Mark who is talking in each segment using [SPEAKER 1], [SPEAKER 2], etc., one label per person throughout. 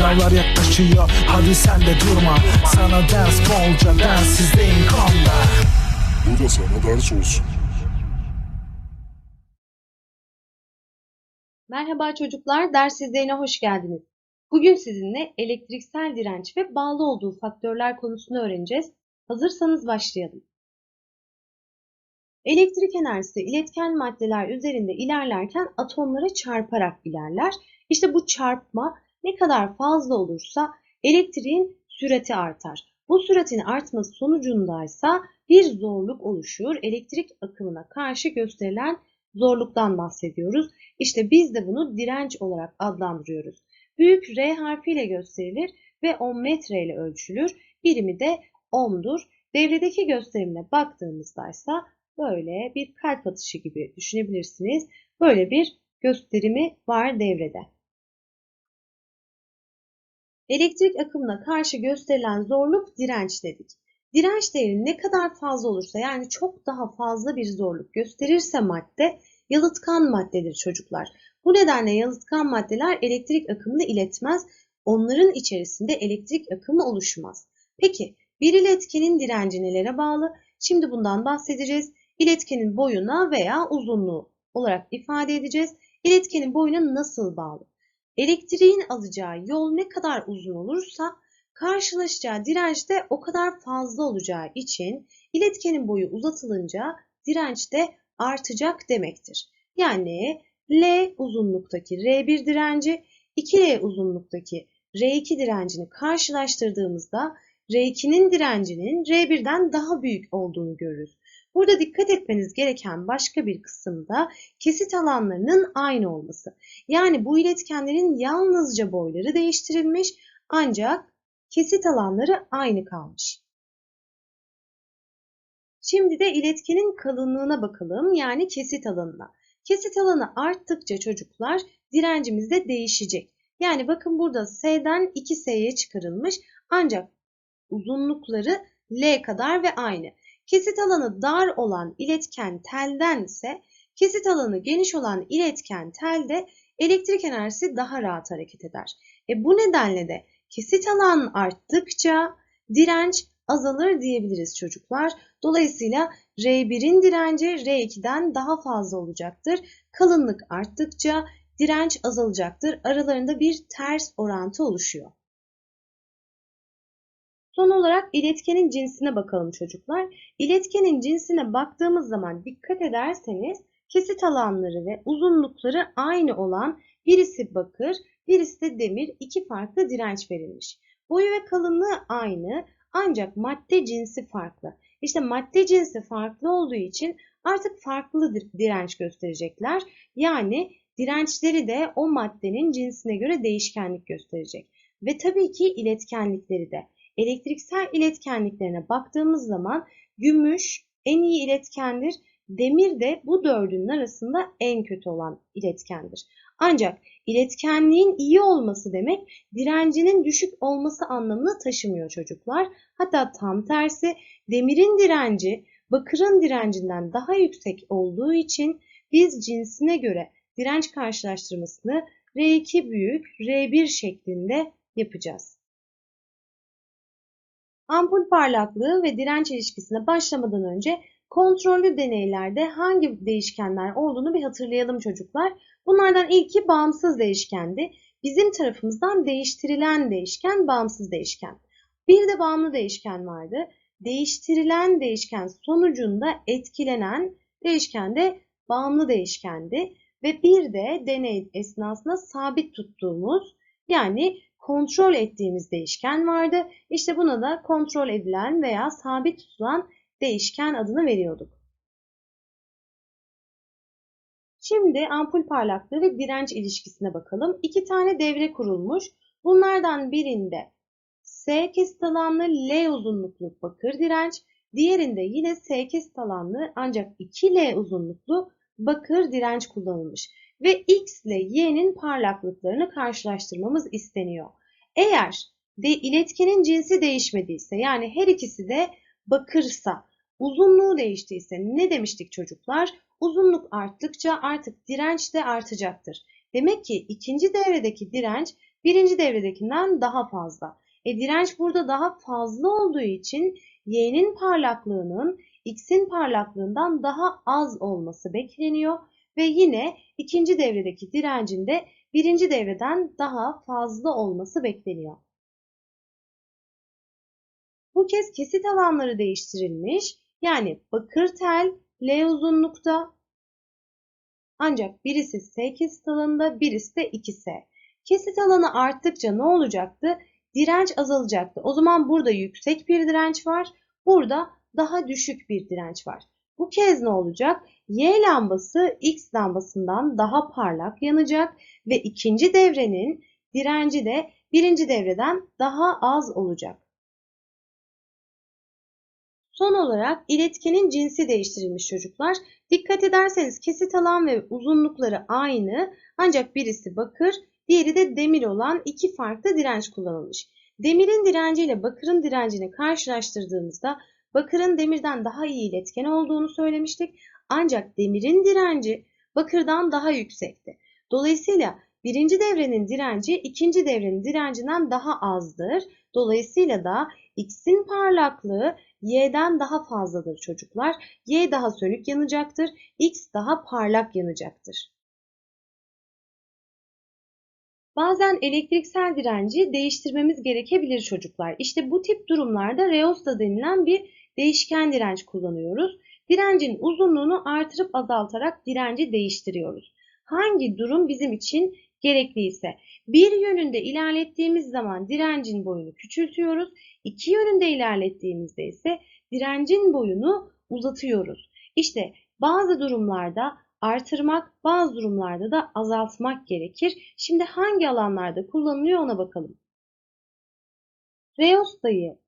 [SPEAKER 1] Sınavlar yaklaşıyor hadi sen de durma Sana ders bolca densizliğin konda
[SPEAKER 2] Bu da sana ders olsun.
[SPEAKER 3] Merhaba çocuklar, ders izleyine hoş geldiniz. Bugün sizinle elektriksel direnç ve bağlı olduğu faktörler konusunu öğreneceğiz. Hazırsanız başlayalım. Elektrik enerjisi iletken maddeler üzerinde ilerlerken atomlara çarparak ilerler. İşte bu çarpma ne kadar fazla olursa elektriğin sürati artar. Bu süratin artması sonucundaysa bir zorluk oluşur. Elektrik akımına karşı gösterilen zorluktan bahsediyoruz. İşte biz de bunu direnç olarak adlandırıyoruz. Büyük R harfiyle gösterilir ve ohm metre ile ölçülür. Birimi de ohm'dur. Devredeki gösterimine baktığımızda ise böyle bir kalp atışı gibi düşünebilirsiniz. Böyle bir gösterimi var devrede. Elektrik akımına karşı gösterilen zorluk direnç dedik. Direnç değeri ne kadar fazla olursa yani çok daha fazla bir zorluk gösterirse madde yalıtkan maddedir çocuklar. Bu nedenle yalıtkan maddeler elektrik akımını iletmez. Onların içerisinde elektrik akımı oluşmaz. Peki bir iletkenin direnci nelere bağlı? Şimdi bundan bahsedeceğiz. İletkenin boyuna veya uzunluğu olarak ifade edeceğiz. İletkenin boyuna nasıl bağlı? Elektriğin alacağı yol ne kadar uzun olursa karşılaşacağı direnç de o kadar fazla olacağı için iletkenin boyu uzatılınca direnç de artacak demektir. Yani L uzunluktaki R1 direnci 2L uzunluktaki R2 direncini karşılaştırdığımızda R2'nin direncinin R1'den daha büyük olduğunu görürüz. Burada dikkat etmeniz gereken başka bir kısımda kesit alanlarının aynı olması. Yani bu iletkenlerin yalnızca boyları değiştirilmiş ancak kesit alanları aynı kalmış. Şimdi de iletkenin kalınlığına bakalım yani kesit alanına. Kesit alanı arttıkça çocuklar direncimiz de değişecek. Yani bakın burada S'den 2S'ye çıkarılmış ancak uzunlukları L kadar ve aynı. Kesit alanı dar olan iletken telden ise kesit alanı geniş olan iletken telde elektrik enerjisi daha rahat hareket eder. E bu nedenle de kesit alan arttıkça direnç azalır diyebiliriz çocuklar. Dolayısıyla R1'in direnci R2'den daha fazla olacaktır. Kalınlık arttıkça direnç azalacaktır. Aralarında bir ters orantı oluşuyor. Son olarak iletkenin cinsine bakalım çocuklar. İletkenin cinsine baktığımız zaman dikkat ederseniz kesit alanları ve uzunlukları aynı olan birisi bakır, birisi de demir iki farklı direnç verilmiş. Boyu ve kalınlığı aynı ancak madde cinsi farklı. İşte madde cinsi farklı olduğu için artık farklı direnç gösterecekler. Yani dirençleri de o maddenin cinsine göre değişkenlik gösterecek. Ve tabii ki iletkenlikleri de. Elektriksel iletkenliklerine baktığımız zaman gümüş en iyi iletkendir. Demir de bu dördünün arasında en kötü olan iletkendir. Ancak iletkenliğin iyi olması demek direncinin düşük olması anlamını taşımıyor çocuklar. Hatta tam tersi demirin direnci bakırın direncinden daha yüksek olduğu için biz cinsine göre direnç karşılaştırmasını R2 büyük R1 şeklinde yapacağız. Ampul parlaklığı ve direnç ilişkisine başlamadan önce kontrollü deneylerde hangi değişkenler olduğunu bir hatırlayalım çocuklar. Bunlardan ilki bağımsız değişkendi. Bizim tarafımızdan değiştirilen değişken bağımsız değişken. Bir de bağımlı değişken vardı. Değiştirilen değişken sonucunda etkilenen değişken de bağımlı değişkendi. Ve bir de deney esnasında sabit tuttuğumuz yani kontrol ettiğimiz değişken vardı. İşte buna da kontrol edilen veya sabit tutulan değişken adını veriyorduk. Şimdi ampul parlaklığı ve direnç ilişkisine bakalım. İki tane devre kurulmuş. Bunlardan birinde S kesit alanlı L uzunluklu bakır direnç, diğerinde yine S kesit alanlı ancak 2L uzunluklu bakır direnç kullanılmış ve X ile Y'nin parlaklıklarını karşılaştırmamız isteniyor. Eğer de iletkenin cinsi değişmediyse yani her ikisi de bakırsa uzunluğu değiştiyse ne demiştik çocuklar? Uzunluk arttıkça artık direnç de artacaktır. Demek ki ikinci devredeki direnç birinci devredekinden daha fazla. E direnç burada daha fazla olduğu için y'nin parlaklığının x'in parlaklığından daha az olması bekleniyor ve yine ikinci devredeki direncin de birinci devreden daha fazla olması bekleniyor. Bu kez kesit alanları değiştirilmiş. Yani bakır tel L uzunlukta ancak birisi S kesit alanında birisi de 2S. Kesit alanı arttıkça ne olacaktı? Direnç azalacaktı. O zaman burada yüksek bir direnç var. Burada daha düşük bir direnç var. Bu kez ne olacak? Y lambası X lambasından daha parlak yanacak ve ikinci devrenin direnci de birinci devreden daha az olacak. Son olarak iletkenin cinsi değiştirilmiş çocuklar. Dikkat ederseniz kesit alan ve uzunlukları aynı ancak birisi bakır, diğeri de demir olan iki farklı direnç kullanılmış. Demirin direnciyle bakırın direncini karşılaştırdığımızda bakırın demirden daha iyi iletken olduğunu söylemiştik. Ancak demirin direnci bakırdan daha yüksekti. Dolayısıyla birinci devrenin direnci ikinci devrenin direncinden daha azdır. Dolayısıyla da X'in parlaklığı Y'den daha fazladır çocuklar. Y daha sönük yanacaktır. X daha parlak yanacaktır. Bazen elektriksel direnci değiştirmemiz gerekebilir çocuklar. İşte bu tip durumlarda reosta denilen bir değişken direnç kullanıyoruz. Direncin uzunluğunu artırıp azaltarak direnci değiştiriyoruz. Hangi durum bizim için gerekliyse bir yönünde ilerlettiğimiz zaman direncin boyunu küçültüyoruz. İki yönünde ilerlettiğimizde ise direncin boyunu uzatıyoruz. İşte bazı durumlarda artırmak, bazı durumlarda da azaltmak gerekir. Şimdi hangi alanlarda kullanılıyor ona bakalım. Reostayı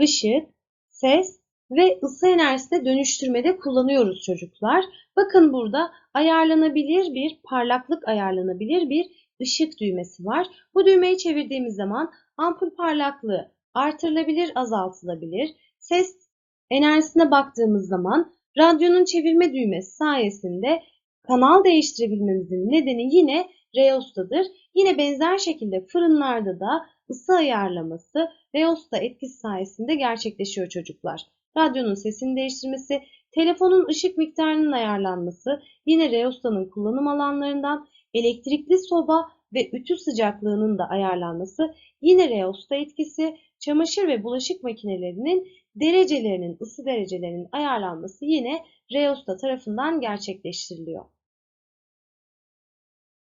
[SPEAKER 3] ışık, ses ve ısı enerjisine dönüştürmede kullanıyoruz çocuklar. Bakın burada ayarlanabilir bir parlaklık ayarlanabilir bir ışık düğmesi var. Bu düğmeyi çevirdiğimiz zaman ampul parlaklığı artırılabilir, azaltılabilir. Ses enerjisine baktığımız zaman radyonun çevirme düğmesi sayesinde kanal değiştirebilmemizin nedeni yine reostadır. Yine benzer şekilde fırınlarda da ısı ayarlaması reosta etkisi sayesinde gerçekleşiyor çocuklar. Radyonun sesini değiştirmesi, telefonun ışık miktarının ayarlanması, yine reostanın kullanım alanlarından elektrikli soba ve ütü sıcaklığının da ayarlanması, yine reosta etkisi, çamaşır ve bulaşık makinelerinin derecelerinin, ısı derecelerinin ayarlanması yine reosta tarafından gerçekleştiriliyor.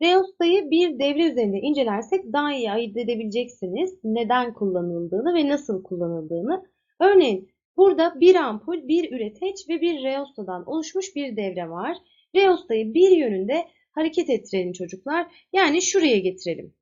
[SPEAKER 3] Reostayı bir devre üzerinde incelersek daha iyi ayırt edebileceksiniz neden kullanıldığını ve nasıl kullanıldığını. Örneğin burada bir ampul, bir üreteç ve bir reostadan oluşmuş bir devre var. Reostayı bir yönünde hareket ettirelim çocuklar. Yani şuraya getirelim.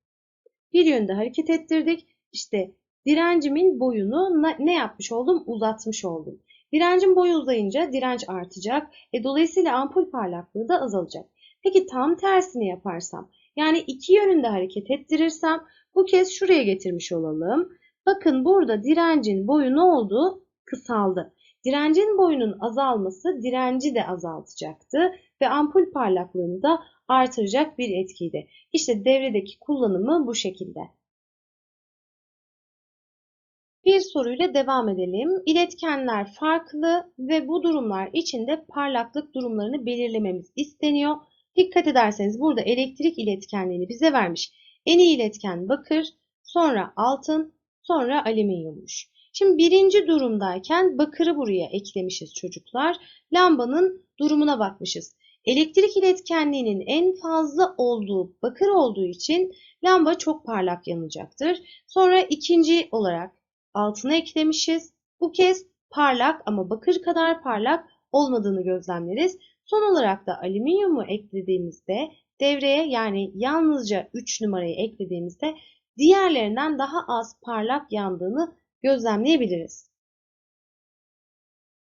[SPEAKER 3] Bir yönde hareket ettirdik. İşte direncimin boyunu ne yapmış oldum? Uzatmış oldum. Direncin boyu uzayınca direnç artacak. E, dolayısıyla ampul parlaklığı da azalacak. Peki tam tersini yaparsam, yani iki yönünde hareket ettirirsem bu kez şuraya getirmiş olalım. Bakın burada direncin boyu ne oldu? Kısaldı. Direncin boyunun azalması direnci de azaltacaktı ve ampul parlaklığını da artıracak bir etkiydi. İşte devredeki kullanımı bu şekilde. Bir soruyla devam edelim. İletkenler farklı ve bu durumlar içinde parlaklık durumlarını belirlememiz isteniyor. Dikkat ederseniz burada elektrik iletkenliğini bize vermiş. En iyi iletken bakır, sonra altın, sonra alüminyummuş. Şimdi birinci durumdayken bakırı buraya eklemişiz çocuklar. Lambanın durumuna bakmışız. Elektrik iletkenliğinin en fazla olduğu bakır olduğu için lamba çok parlak yanacaktır. Sonra ikinci olarak altına eklemişiz. Bu kez parlak ama bakır kadar parlak olmadığını gözlemleriz. Son olarak da alüminyumu eklediğimizde devreye yani yalnızca 3 numarayı eklediğimizde diğerlerinden daha az parlak yandığını gözlemleyebiliriz.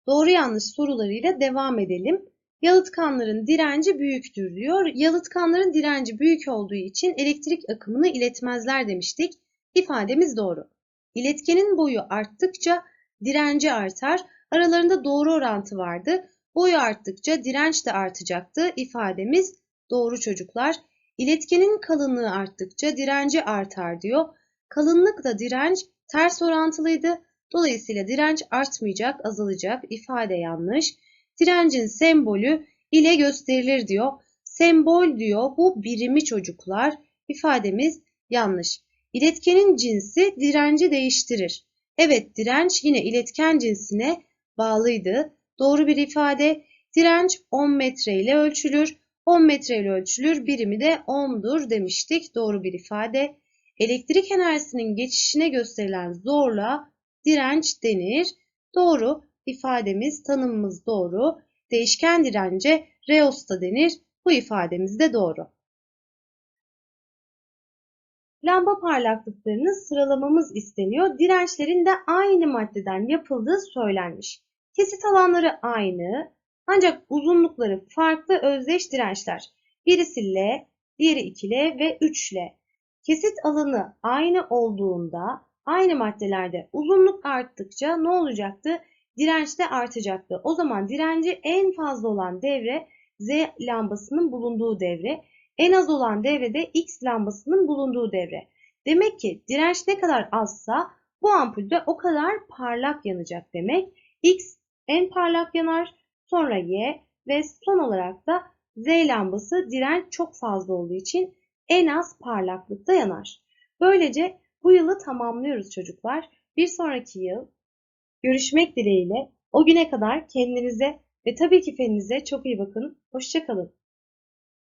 [SPEAKER 3] Doğru yanlış sorularıyla devam edelim. Yalıtkanların direnci büyüktür diyor. Yalıtkanların direnci büyük olduğu için elektrik akımını iletmezler demiştik. İfademiz doğru. İletkenin boyu arttıkça direnci artar. Aralarında doğru orantı vardı. Boyu arttıkça direnç de artacaktı. İfademiz doğru çocuklar. İletkenin kalınlığı arttıkça direnci artar diyor. Kalınlıkla direnç ters orantılıydı. Dolayısıyla direnç artmayacak, azalacak. İfade yanlış. Direncin sembolü ile gösterilir diyor. Sembol diyor bu birimi çocuklar. İfademiz yanlış. İletkenin cinsi direnci değiştirir. Evet direnç yine iletken cinsine bağlıydı. Doğru bir ifade. Direnç 10 metre ile ölçülür. 10 metre ile ölçülür. Birimi de ohm'dur demiştik. Doğru bir ifade. Elektrik enerjisinin geçişine gösterilen zorluğa direnç denir. Doğru. ifademiz, tanımımız doğru. Değişken dirence reosta denir. Bu ifademiz de doğru. Lamba parlaklıklarını sıralamamız isteniyor. Dirençlerin de aynı maddeden yapıldığı söylenmiş. Kesit alanları aynı ancak uzunlukları farklı özdeş dirençler. Birisi L, diğeri 2L ve 3L. Kesit alanı aynı olduğunda aynı maddelerde uzunluk arttıkça ne olacaktı? Direnç de artacaktı. O zaman direnci en fazla olan devre Z lambasının bulunduğu devre, en az olan devre de X lambasının bulunduğu devre. Demek ki direnç ne kadar azsa bu ampulde o kadar parlak yanacak demek. X en parlak yanar, sonra Y ve son olarak da Z lambası direnç çok fazla olduğu için en az parlaklıkta yanar. Böylece bu yılı tamamlıyoruz çocuklar. Bir sonraki yıl görüşmek dileğiyle o güne kadar kendinize ve tabii ki feninize çok iyi bakın. Hoşçakalın.